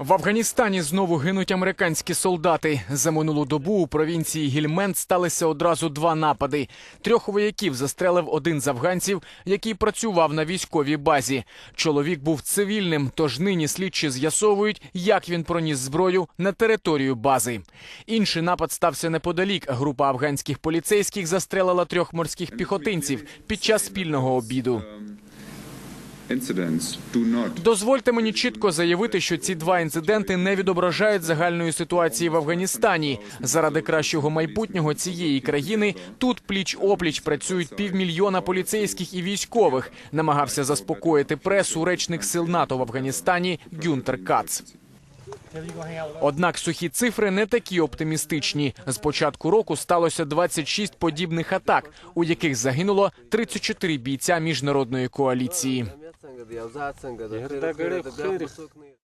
В Афганістані знову гинуть американські солдати. За минулу добу у провінції Гільмент сталися одразу два напади. Трьох вояків застрелив один з афганців, який працював на військовій базі. Чоловік був цивільним, тож нині слідчі з'ясовують, як він проніс зброю на територію бази. Інший напад стався неподалік. Група афганських поліцейських застрелила трьох морських піхотинців під час спільного обіду. Дозвольте мені чітко заявити, що ці два інциденти не відображають загальної ситуації в Афганістані. Заради кращого майбутнього цієї країни тут пліч опліч працюють півмільйона поліцейських і військових. Намагався заспокоїти пресу речник сил НАТО в Афганістані Гюнтер Кац. Однак сухі цифри не такі оптимістичні. З початку року сталося 26 подібних атак, у яких загинуло 34 бійця міжнародної коаліції. د یو ځای څنګه د خیر د خیر د بیا څوک نه